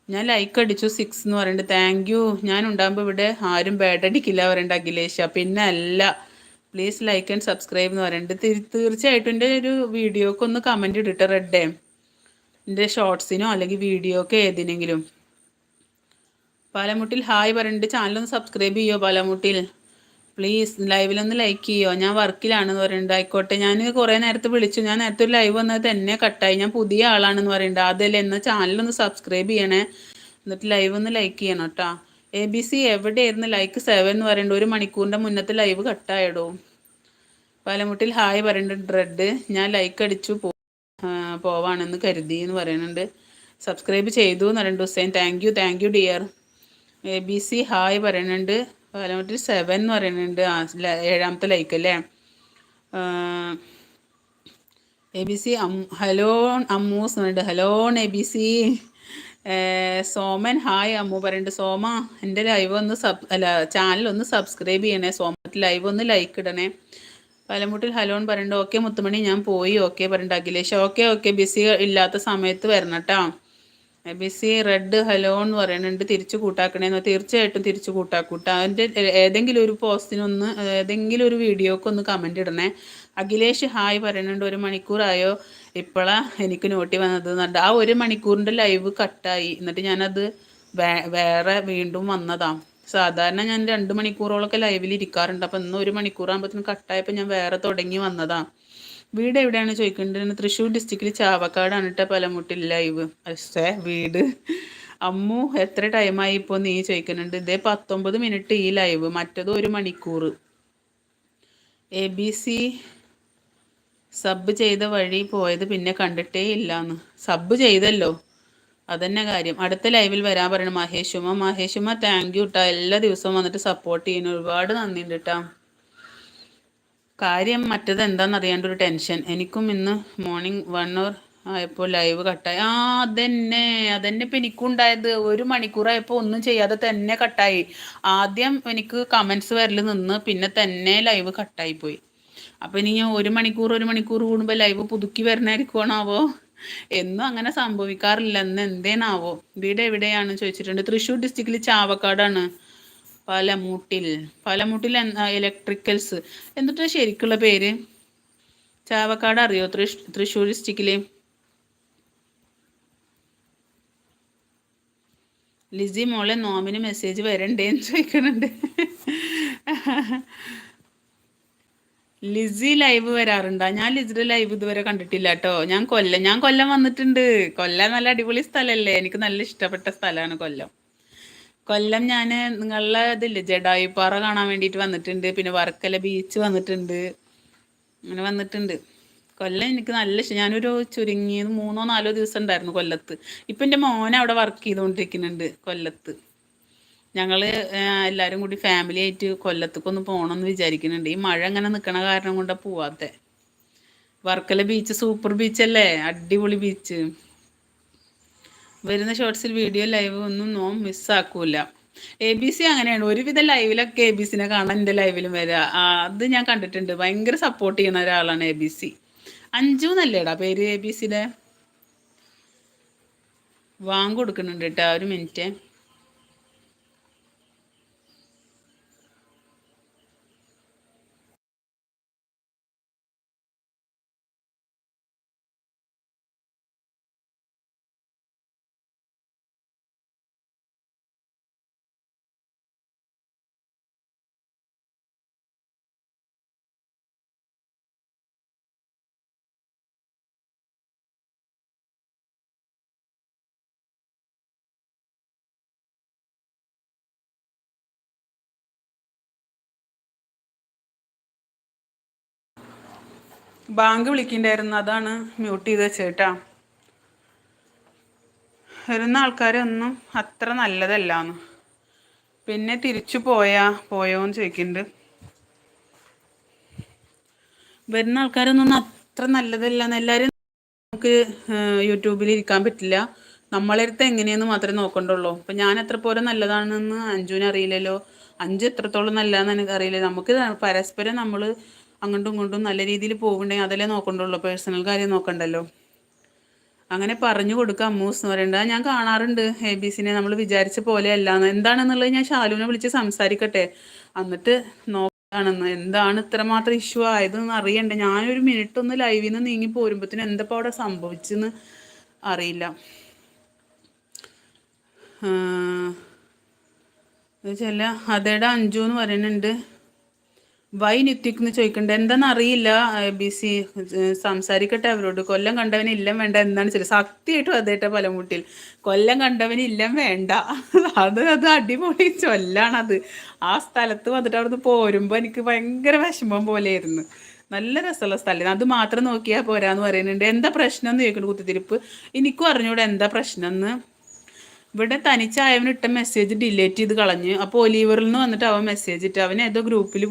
ഞാൻ ലൈക്ക് അടിച്ചു സിക്സ് എന്ന് പറയുന്നുണ്ട്. താങ്ക് യു ഞാൻ ഉണ്ടാകുമ്പോൾ ഇവിടെ ആരും ബാഡ് അടിക്കില്ല പറയുന്നുണ്ട് അഖിലേഷ. പിന്നെ അല്ല. പ്ലീസ് ലൈക്ക് ആൻഡ് സബ്സ്ക്രൈബ് എന്ന് പറയുന്നുണ്ട് തീർച്ചയായിട്ടും എന്റെ ഒരു വീഡിയോക്ക് ഒന്ന് കമന്റ് ഇട്ടിട്ട് റെഡേ എന്റെ ഷോർട്സിനോ അല്ലെങ്കിൽ വീഡിയോക്കോ ഏതിനെങ്കിലും. പാലമുട്ടിൽ ഹായ് പറയുന്നുണ്ട് ചാനലൊന്ന് സബ്സ്ക്രൈബ് ചെയ്യോ പാലമുട്ടിൽ? പ്ലീസ് ലൈവിലൊന്ന് ലൈക്ക് ചെയ്യോ. ഞാൻ വർക്കിലാണെന്ന് പറയുന്നുണ്ട് ആയിക്കോട്ടെ. ഞാൻ കുറേ നേരത്തെ വിളിച്ചു. ഞാൻ നേരത്തെ ഒരു ലൈവ് വന്നത് തന്നെ കട്ടായി ഞാൻ പുതിയ ആളാണെന്ന് പറയുന്നുണ്ട് അതല്ലേ എന്നാൽ ചാനലൊന്ന് സബ്സ്ക്രൈബ് ചെയ്യണേ. എന്നിട്ട് ലൈവ് ഒന്ന് ലൈക്ക് ചെയ്യണം കേട്ടോ എ ബി സി എവിടെയായിരുന്നു? ലൈക്ക് സെവൻ എന്ന് പറയുന്നുണ്ട് ഒരു മണിക്കൂറിന്റെ മുന്നത്തെ ലൈവ് കട്ടായടോ പാലമുട്ടിൽ ഹായ് പറയുന്നുണ്ട് ഡ്രെഡ് ഞാൻ ലൈക്ക് അടിച്ചു പോ പോവാണെന്ന് കരുതി എന്ന് പറയുന്നുണ്ട് സബ്സ്ക്രൈബ് ചെയ്തു എന്ന് പറയുന്നുണ്ട് Hussain. Thank you thank you dear A B C hi പറയുന്നുണ്ട് പാലമുട്ടിൽ സെവൻ എന്ന് പറയുന്നുണ്ട് ഏഴാമത്തെ ലൈക്ക് അല്ലേ? A B C um hello Ammus എന്നുണ്ട് hello A B C Soman hi Ammu പറയുന്നുണ്ട് സോമ എന്റെ ലൈവ് ഒന്ന് സബ് അല്ല ചാനൽ ഒന്ന് സബ്സ്ക്രൈബ് ചെയ്യണേ. സോമത്തിൽ ലൈവ് ഒന്ന് ലൈക്ക് ഇടണേ. പലമുട്ടിൽ ഹലോൺ പറയുന്നുണ്ട് ഓക്കെ മുത്തുമണി ഞാൻ പോയി. ഓക്കെ പറയുന്നുണ്ട് അഖിലേഷ്. ഓക്കെ ഓക്കെ ബിസി ഇല്ലാത്ത സമയത്ത് വരണം കേട്ടോ ബിസി റെഡ് ഹലോൺ എന്ന് പറയുന്നുണ്ട് തിരിച്ചു കൂട്ടാക്കണേന്ന് തീർച്ചയായിട്ടും തിരിച്ചു കൂട്ടാക്കൂട്ട അതിന്റെ ഏതെങ്കിലും ഒരു പോസ്റ്റിനൊന്ന് ഏതെങ്കിലും ഒരു വീഡിയോക്കൊന്ന് കമന്റ് ഇടണേ. അഖിലേഷ് ഹായ് പറയുന്നുണ്ട് ഒരു മണിക്കൂറായോ? ഇപ്പോഴാ എനിക്ക് നോട്ടി വന്നത്. എന്നുണ്ട് ആ ഒരു മണിക്കൂറിന്റെ ലൈവ് കട്ടായി എന്നിട്ട് ഞാനത് വേ വേറെ വീണ്ടും വന്നതാണ് സാധാരണ ഞാൻ രണ്ട് മണിക്കൂറോളൊക്കെ ലൈവിൽ ഇരിക്കാറുണ്ട്. അപ്പം ഇന്ന് ഒരു മണിക്കൂറാകുമ്പോഴത്തേനും കട്ടായപ്പോൾ ഞാൻ വേറെ തുടങ്ങി വന്നതാണ് വീട് എവിടെയാണ് ചോദിക്കേണ്ടത്? തൃശ്ശൂർ ഡിസ്ട്രിക്റ്റിൽ ചാവക്കാടാണ് കേട്ടോ പലമുട്ടിൽ ലൈവ് പക്ഷേ വീട്. അമ്മു എത്ര ടൈമായി ഇപ്പോൾ നീ ചോദിക്കുന്നുണ്ട്? ഇതേ പത്തൊമ്പത് മിനിറ്റ് ഈ ലൈവ് മറ്റത് ഒരു മണിക്കൂർ എ ബി സി സബ് ചെയ്ത വഴി പോയത് പിന്നെ കണ്ടിട്ടേ ഇല്ലാന്ന്. സബ് ചെയ്തല്ലോ. അതന്നെ കാര്യം. അടുത്ത ലൈവിൽ വരാൻ പറയണം മഹേഷുമ മഹേഷുമ താങ്ക് യു കേട്ടോ എല്ലാ ദിവസവും വന്നിട്ട് സപ്പോർട്ട് ചെയ്യുന്നു. ഒരുപാട് നന്ദിയുണ്ട് കേട്ടോ കാര്യം മറ്റത് എന്താണെന്ന് അറിയാണ്ട് ഒരു ടെൻഷൻ എനിക്കും ഇന്ന് മോർണിംഗ് വൺ അവർ ആയപ്പോൾ ലൈവ് കട്ടായി ആ അതന്നെ. അതന്നെ ഇപ്പം എനിക്കും ഉണ്ടായത്. ഒരു മണിക്കൂറായപ്പോൾ ഒന്നും ചെയ്യാതെ തന്നെ കട്ടായി ആദ്യം എനിക്ക് കമന്റ്സ് വരൽ നിന്ന് പിന്നെ തന്നെ ലൈവ് കട്ടായി പോയി. അപ്പം ഇനി ഞാൻ ഒരു മണിക്കൂർ ഒരു മണിക്കൂർ കൂടുമ്പോൾ ലൈവ് പുതുക്കി വരണായിരിക്കുവാണാവോ? എന്നും അങ്ങനെ സംഭവിക്കാറില്ല. എന്ന് എന്തേനാവോ? വീട് എവിടെയാണ് ചോദിച്ചിട്ടുണ്ട്. തൃശ്ശൂർ ഡിസ്ട്രിക്റ്റിൽ ചാവക്കാടാണ്. പലമൂട്ടിൽ. പലമൂട്ടിൽ ഇലക്ട്രിക്കൽസ് എന്നിട്ട് ശരിക്കുള്ള പേര്? ചാവക്കാട് അറിയോ തൃശ് തൃശ്ശൂർ ഡിസ്ട്രിക്റ്റിൽ ലിസി മോളെ നോമിന് മെസ്സേജ് വരണ്ടേന്ന് ചോദിക്കുന്നുണ്ട്. ലിസി ലൈവ് വരാറുണ്ടോ? ഞാൻ ലിസിയുടെ ലൈവ് ഇതുവരെ കണ്ടിട്ടില്ല കേട്ടോ. ഞാൻ കൊല്ലം ഞാൻ കൊല്ലം വന്നിട്ടുണ്ട്. കൊല്ലം നല്ല അടിപൊളി സ്ഥലമല്ലേ എനിക്ക് നല്ല ഇഷ്ടപ്പെട്ട സ്ഥലമാണ് കൊല്ലം. കൊല്ലം ഞാൻ നിങ്ങളുടെ ഇതില്ലേ ജഡായിപ്പാറ കാണാൻ വേണ്ടിയിട്ട് വന്നിട്ടുണ്ട്. പിന്നെ വർക്കല ബീച്ച് വന്നിട്ടുണ്ട്. അങ്ങനെ വന്നിട്ടുണ്ട്. കൊല്ലം എനിക്ക് നല്ല ഇഷ്ടം. ഞാനൊരു ചുരുങ്ങിയത് മൂന്നോ നാലോ ദിവസം ഉണ്ടായിരുന്നു കൊല്ലത്ത്. ഇപ്പം എന്റെ മോനെ അവിടെ വർക്ക് ചെയ്തുകൊണ്ടിരിക്കുന്നുണ്ട് കൊല്ലത്ത്. ഞങ്ങൾ എല്ലാവരും കൂടി ഫാമിലി ആയിട്ട് കൊല്ലത്തേക്കൊന്ന് പോകണമെന്ന് വിചാരിക്കുന്നുണ്ട്. ഈ മഴ അങ്ങനെ നിൽക്കണ കാരണം കൊണ്ടാണ് പോവാത്തെ. വർക്കല ബീച്ച് സൂപ്പർ ബീച്ച് അല്ലേ? അടിപൊളി ബീച്ച് വരുന്ന ഷോർട്സിൽ വീഡിയോ ലൈവ് ഒന്നും നോ മിസ്സാക്കൂല എ ബി സി അങ്ങനെയാണ്. ഒരുവിധ ലൈവിലൊക്കെ എ ബി സിനെ കാണാൻ എന്റെ ലൈവിലും വരിക അത് ഞാൻ കണ്ടിട്ടുണ്ട്. ഭയങ്കര സപ്പോർട്ട് ചെയ്യുന്ന ഒരാളാണ് എ ബി സി അഞ്ചു എന്നല്ലേടാ പേര് എ ബി സിയുടെ വാങ്ങ് കൊടുക്കുന്നുണ്ട് കേട്ടോ ഒരു മിനിറ്റ് ബാങ്ക് വിളിക്കണ്ടായിരുന്നു. അതാണ് മ്യൂട്ട് ചെയ്ത് വെച്ചേട്ടാ വരുന്ന ആൾക്കാരൊന്നും അത്ര നല്ലതല്ലാന്ന്. പിന്നെ തിരിച്ചു പോയാ പോയോന്ന് ചോദിക്കുന്നുണ്ട് വരുന്ന ആൾക്കാരൊന്നും അത്ര നല്ലതല്ല എല്ലാവരും നമുക്ക് യൂട്യൂബിൽ ഇരിക്കാൻ പറ്റില്ല. നമ്മളെടുത്ത് എങ്ങനെയെന്ന് മാത്രമേ നോക്കണ്ടുള്ളൂ. അപ്പം ഞാൻ എത്ര പോലെ നല്ലതാണെന്ന് അഞ്ജുവിന് അറിയില്ലല്ലോ. അഞ്ച് എത്രത്തോളം നല്ലതാണെന്ന് എനിക്ക് അറിയില്ല. നമുക്ക് പരസ്പരം നമ്മൾ അങ്ങോട്ടും ഇങ്ങോട്ടും നല്ല രീതിയിൽ പോകുന്നുണ്ടെങ്കിൽ അതല്ലേ നോക്കണ്ടുള്ളൂ. പേഴ്സണൽ കാര്യം നോക്കണ്ടല്ലോ. അങ്ങനെ പറഞ്ഞു കൊടുക്കുക അമ്മൂസ് എന്ന് പറയുന്നത്. ഞാൻ കാണാറുണ്ട്. എ ബി സിനെ നമ്മൾ വിചാരിച്ച പോലെ അല്ലാന്ന് എന്താണെന്നുള്ളത് ഞാൻ ഷാലുവിനെ വിളിച്ച് സംസാരിക്കട്ടെ. എന്നിട്ട് നോക്കാണെന്ന് എന്താണ് ഇത്രമാത്രം ഇഷ്യൂ ആയതെന്ന് അറിയണ്ടേ. ഞാനൊരു മിനിറ്റ് ഒന്ന് ലൈവിൽ നിന്ന് നീങ്ങി പോരുമ്പോഴത്തേനും എന്തപ്പോൾ അവിടെ സംഭവിച്ചെന്ന് അറിയില്ല. ചില അതേടെ അഞ്ചു എന്ന് പറയുന്നുണ്ട്. വൈ നിത്യക്ക് ചോദിക്കണ്ട എന്താണെന്ന് അറിയില്ല ബി സി സംസാരിക്കട്ടെ അവരോട്. കൊല്ലം കണ്ടവന് ഇല്ലം വേണ്ട എന്നാണ് ചില സത്യമായിട്ടും അതേട്ട പലമുട്ടിൽ കൊല്ലം കണ്ടവന് ഇല്ലം വേണ്ട. അത് അത് അടിപൊളി ചൊല്ലാണത്. ആ സ്ഥലത്ത് വന്നിട്ട് അവിടുന്ന് പോരുമ്പോൾ എനിക്ക് ഭയങ്കര വിഷമം പോലെയായിരുന്നു. നല്ല രസമുള്ള സ്ഥലം. അത് മാത്രം നോക്കിയാൽ പോരാന്ന് പറയുന്നുണ്ട്. എന്താ പ്രശ്നം എന്ന് ചോദിക്കുന്നു കുത്തിത്തിരിപ്പ്? എനിക്കും അറിഞ്ഞൂടെ എന്താ പ്രശ്നം എന്ന് ഇവിടെ തനിച്ചായവന് ഇട്ട മെസ്സേജ് ഡിലീറ്റ് ചെയ്ത് കളഞ്ഞ്. അപ്പോൾ ഒലീവറിൽ നിന്ന് വന്നിട്ട് അവൻ മെസ്സേജ് ഇട്ട് അവൻ ഏതോ ഗ്രൂപ്പിൽ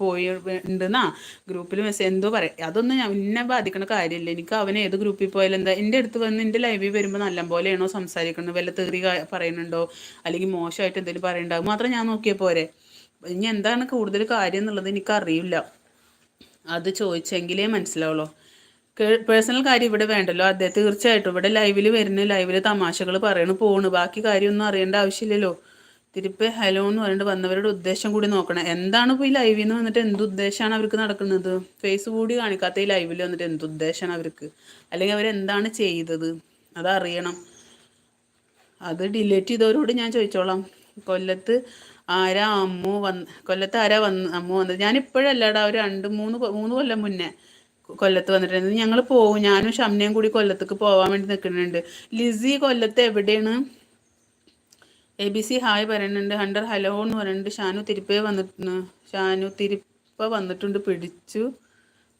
പോയി ഉണ്ടെന്നാ. ഗ്രൂപ്പിൽ മെസ്സേജ് എന്തോ പറയാം അതൊന്നും എന്നെ ബാധിക്കുന്ന കാര്യമില്ല എനിക്ക് അവൻ ഏത് ഗ്രൂപ്പിൽ പോയാലും എന്താ എന്റെ അടുത്ത് വന്ന് എന്റെ ലൈവിൽ വരുമ്പോൾ നല്ല പോലെയാണോ സംസാരിക്കുന്നത്? വല്ല തെറി പറയുന്നുണ്ടോ? അല്ലെങ്കിൽ മോശമായിട്ട് എന്തെങ്കിലും പറയണ്ടാവും മാത്രം ഞാൻ നോക്കിയ പോരെ. ഇനി എന്താണ് കൂടുതൽ കാര്യം എന്നുള്ളത് എനിക്കറിയില്ല. അത് ചോദിച്ചെങ്കിലേ മനസ്സിലാവുള്ളൂ. പേഴ്സണൽ കാര്യം ഇവിടെ വേണ്ടല്ലോ. അതെ തീർച്ചയായിട്ടും. ഇവിടെ ലൈവിൽ വരുന്ന ലൈവിൽ തമാശകൾ പറയണു പോണു. ബാക്കി കാര്യമൊന്നും അറിയേണ്ട ആവശ്യമില്ലല്ലോ. തിരിപ്പ് ഹലോ എന്ന് പറഞ്ഞിട്ട് വന്നവരുടെ ഉദ്ദേശം കൂടി നോക്കണം. എന്താണ് ഇപ്പോൾ ഈ ലൈവിൽ നിന്ന് വന്നിട്ട് എന്ത് ഉദ്ദേശമാണ് അവർക്ക് നടക്കുന്നത്? ഫേസ് കൂടി കാണിക്കാത്ത ഈ ലൈവിൽ വന്നിട്ട് എന്ത് ഉദ്ദേശമാണ് അവർക്ക്? അല്ലെങ്കിൽ അവരെന്താണ് ചെയ്തത്? അതറിയണം അത് ഡിലീറ്റ് ചെയ്തവരോട് ഞാൻ ചോദിച്ചോളാം. കൊല്ലത്ത് ആരാ അമ്മു വന്ന് കൊല്ലത്ത് ആരാ വന്ന് അമ്മു വന്നത്? ഞാനിപ്പോഴല്ലടാ ഒരു രണ്ട് മൂന്ന് മൂന്ന് കൊല്ലം മുന്നേ കൊല്ലത്ത് വന്നിട്ടുണ്ട്. ഞങ്ങൾ പോകും ഞാനും ഷംനയും കൂടി കൊല്ലത്തേക്ക് പോകാൻ വേണ്ടി നിൽക്കുന്നുണ്ട്. ലിസി കൊല്ലത്ത് എവിടെയാണ്? എ ബി സി ഹായ് പറയുന്നുണ്ട്. ഹണ്ടർ ഹലോ എന്ന് പറയുന്നുണ്ട്. ഷാനു തിരുപ്പേ വന്നിട്ടുണ്ട് ഷാനു തിരുപ്പ വന്നിട്ടുണ്ട്. പിടിച്ചു.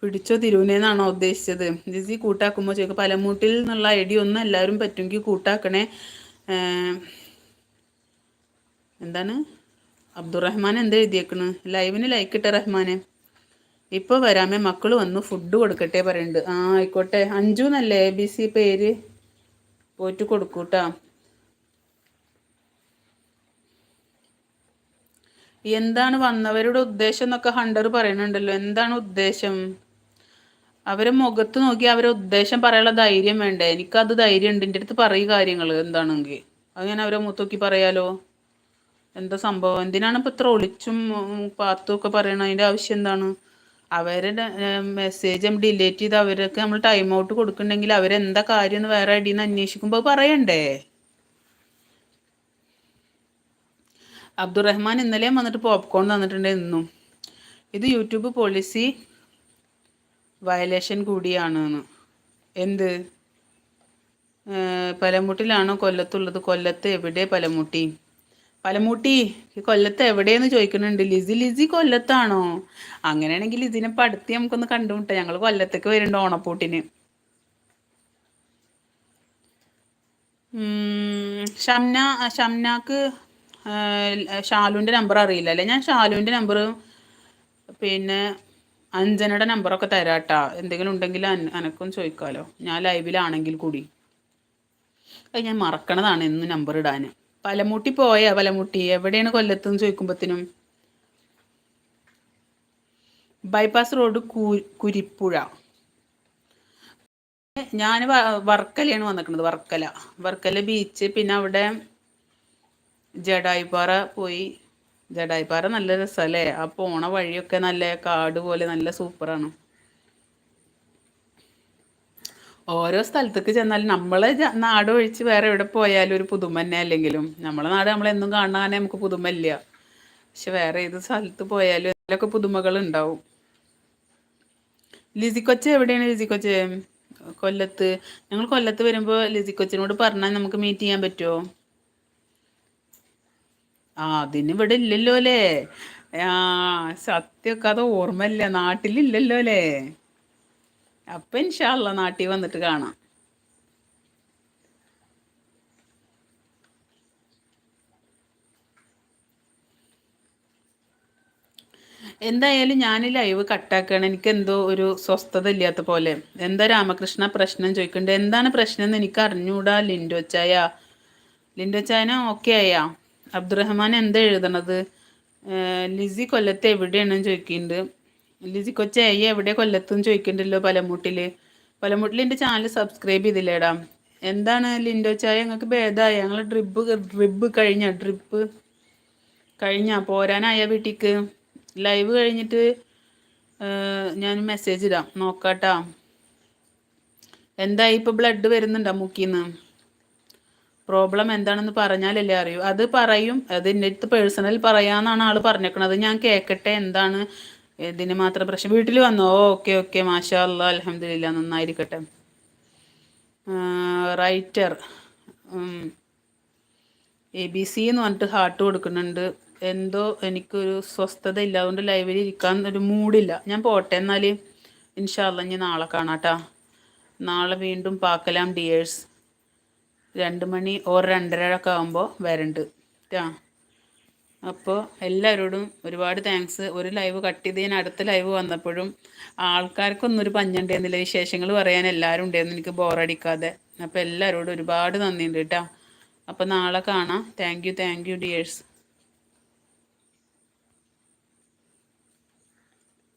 പിടിച്ചോ തിരുവനേന്നാണോ ഉദ്ദേശിച്ചത്. ലിസി കൂട്ടാക്കുമ്പോൾ ചോദിക്കും പലമൂട്ടിൽ നിന്നുള്ള ഐഡിയ ഒന്നും എല്ലാവരും പറ്റുമെങ്കിൽ കൂട്ടാക്കണേ. എന്താണ്? അബ്ദുറഹ്മാൻ എന്താ എഴുതിയേക്കണ്? ലൈവിന് ലൈക്ക് ഇട്ട റഹ്മാനെ. ഇപ്പോൾ വരാമേ. മക്കൾ വന്നു. ഫുഡ് കൊടുക്കട്ടെ പറയുന്നുണ്ട് ആ ആയിക്കോട്ടെ. അഞ്ചു എന്നല്ലേ എ ബി സി പേര്? പോയിട്ട് കൊടുക്കൂട്ടാ. എന്താണ് വന്നവരുടെ ഉദ്ദേശം എന്നൊക്കെ ഹണ്ടർ പറയുന്നുണ്ടല്ലോ എന്താണ് ഉദ്ദേശം? അവരെ മുഖത്ത് നോക്കി അവരെ ഉദ്ദേശം പറയാനുള്ള ധൈര്യം വേണ്ടേ? എനിക്കത് ധൈര്യം ഉണ്ട് എന്റെ അടുത്ത് പറയും കാര്യങ്ങൾ എന്താണെങ്കിൽ അത് ഞാൻ അവരെ മുത്തോക്കി പറയാലോ? എന്താ സംഭവം? എന്തിനാണ് ഇപ്പൊ ഇത്ര ഒളിച്ചും പാത്തും ഒക്കെ പറയണത്? ആവശ്യം എന്താണ്? അവരുടെ മെസ്സേജ് നമ്മൾ ഡിലീറ്റ് ചെയ്ത് അവരൊക്കെ നമ്മൾ ടൈം ഔട്ട് കൊടുക്കുന്നുണ്ടെങ്കിൽ അവരെന്താ കാര്യം എന്ന് വേറെ അടിയിൽ നിന്ന് അന്വേഷിക്കുമ്പോൾ പറയണ്ടേ? അബ്ദുറഹ്മാൻ ഇന്നലെയും വന്നിട്ട് പോപ്കോൺ തന്നിട്ടുണ്ട് എന്നും. ഇത് യൂട്യൂബ് പോളിസി വയലേഷൻ കൂടിയാണ് എന്ത്? പലമുട്ടിലാണോ കൊല്ലത്തുള്ളത്? കൊല്ലത്ത് എവിടെ പലമുട്ടി? പലമൂട്ടി കൊല്ലത്ത് എവിടെയെന്ന് ചോദിക്കുന്നുണ്ട്. ലിസി ലിസി കൊല്ലത്താണോ? അങ്ങനെയാണെങ്കിൽ ലിസിനെ പടുത്തി നമുക്കൊന്ന് കണ്ടുമുട്ടാം. ഞങ്ങൾ കൊല്ലത്തേക്ക് വരുന്നുണ്ട് ഓണപ്പൂട്ടിന്. ഷംന ഷംനാക്ക് ഷാലുവിന്റെ നമ്പർ അറിയില്ല അല്ലേ? ഞാൻ ഷാലുവിന്റെ നമ്പർ പിന്നെ അഞ്ജനയുടെ നമ്പറൊക്കെ തരാട്ടാ. എന്തെങ്കിലും ഉണ്ടെങ്കിൽ അനക്കും ചോദിക്കാമല്ലോ ഞാൻ ലൈവിലാണെങ്കിൽ കൂടി. അത് ഞാൻ മറക്കണതാണ് ഇന്ന് നമ്പർ ഇടാൻ പലമുട്ടി പോയ പലമുട്ടി? എവിടെയാണ് കൊല്ലത്തെന്ന് ചോദിക്കുമ്പോഴത്തേനും ബൈപ്പാസ് റോഡ് കുരിപ്പുഴ. ഞാൻ വർക്കലയാണ് വന്നിരിക്കുന്നത് വർക്കല. വർക്കല ബീച്ച് പിന്നെ അവിടെ ജഡായിപ്പാറ പോയി. ജഡായിപ്പാറ നല്ല രസമല്ലേ ആ പോണ വഴിയൊക്കെ നല്ല കാട് പോലെ നല്ല സൂപ്പറാണ്. ഓരോ സ്ഥലത്തേക്ക് ചെന്നാലും നമ്മളെ നാട് ഒഴിച്ച് വേറെ എവിടെ പോയാലും ഒരു പുതുമ തന്നെ അല്ലെങ്കിലും. നമ്മളെ നാട് നമ്മളെന്നും കാണാനേ നമുക്ക് പുതുമ ഇല്ല. പക്ഷെ വേറെ ഏത് സ്ഥലത്ത് പോയാലും അതിലൊക്കെ പുതുമകൾ ഉണ്ടാവും ലിസിക്കൊച്ച എവിടെയാണ് ലിസിക്കൊച്ച കൊല്ലത്ത്. ഞങ്ങൾ കൊല്ലത്ത് വരുമ്പോൾ ലിസിക്കൊച്ചിനോട് പറഞ്ഞാൽ നമുക്ക് മീറ്റ് ചെയ്യാൻ പറ്റുമോ ആ അതിന് ഇവിടെ ഇല്ലല്ലോ അല്ലേ ആ സത്യമൊക്കെ അത് ഓർമ്മയില്ല. നാട്ടിലില്ലല്ലോ അല്ലേ അപ്പൻ ഇൻഷാല്ല നാട്ടിൽ വന്നിട്ട് കാണാം. എന്തായാലും ഞാൻ ലൈവ് കട്ടാക്കുകയാണ് എനിക്ക് എന്തോ ഒരു സ്വസ്ഥത ഇല്ലാത്ത പോലെ. എന്താ രാമകൃഷ്ണ പ്രശ്നം ചോദിക്കണ്ടേ? എന്താണ് പ്രശ്നം എന്ന് എനിക്ക് അറിഞ്ഞൂടാ ലിൻഡോ ചായ. ലിൻഡോ ചായന ഓക്കെ ആയാ? അബ്ദുറഹ്മാൻ എന്താ എഴുതണത്? ലിസി കൊല്ലത്ത് എവിടെയാണെന്ന് ചോദിക്കുന്നുണ്ട് ലിസി കൊച്ചായി എവിടെ കൊല്ലത്തും ചോദിക്കണ്ടല്ലോ പലമുട്ടിൽ? പലമുട്ടിൽ എന്റെ ചാനൽ സബ്സ്ക്രൈബ് ചെയ്തില്ലേടാ? എന്താണ് ലിൻഡോ ചായ? ഞങ്ങൾക്ക് ഭേദമായ ഞങ്ങൾ ഡ്രിപ്പ് ഡ്രിപ്പ് കഴിഞ്ഞ ഡ്രിപ്പ് കഴിഞ്ഞ പോരാനായ വീട്ടിക്ക്? ലൈവ് കഴിഞ്ഞിട്ട് ഞാൻ മെസ്സേജ് ഇടാം. നോക്കാട്ടാ. എന്തായി ഇപ്പൊ ബ്ലഡ് വരുന്നുണ്ടോ മുക്കിന്ന്? പ്രോബ്ലം എന്താണെന്ന് പറഞ്ഞാലല്ലേ അറിയൂ. അത് പറയും. അത് എന്റെ അടുത്ത് പേഴ്സണൽ പറയാന്നാണ് ആൾ പറഞ്ഞേക്കണത്. ഞാൻ കേക്കട്ടെ. എന്താണ് ഇതിന് മാത്രം പ്രശ്നം? വീട്ടിൽ വന്നോ? Okay okay. മാഷാ അലഹമില്ല നന്നായിരിക്കട്ടെ. റൈറ്റർ എ ബി സി എന്ന് പറഞ്ഞിട്ട് ഹാർട്ട് കൊടുക്കുന്നുണ്ട്. എന്തോ എനിക്കൊരു സ്വസ്ഥത ഇല്ല. അതുകൊണ്ട് ലൈബ്രറി ഇരിക്കാൻ ഒരു മൂഡില്ല. ഞാൻ പോട്ടെ എന്നാൽ ഇൻഷാല്ല ഞാൻ നാളെ കാണാട്ടാ. നാളെ വീണ്ടും പാക്കലാം ഡിയേഴ്സ്. രണ്ട് മണി ഓർ രണ്ടര ഒക്കെ ആകുമ്പോൾ വരണ്ട്. ട്ടാ. അപ്പോൾ എല്ലാവരോടും ഒരുപാട് താങ്ക്സ് ഒരു ലൈവ് കട്ട് ചെയ്ത് ഞാൻ അടുത്ത ലൈവ് വന്നപ്പോഴും ആൾക്കാർക്കൊന്നും ഒരു പഞ്ഞുണ്ടായിരുന്നില്ല വിശേഷങ്ങൾ പറയാൻ എല്ലാവരും ഉണ്ടായിരുന്നു എനിക്ക് ബോറടിക്കാതെ അപ്പോൾ എല്ലാവരോടും ഒരുപാട് നന്ദിയുണ്ട് കേട്ടോ. അപ്പോൾ നാളെ കാണാം. Thank you thank you dears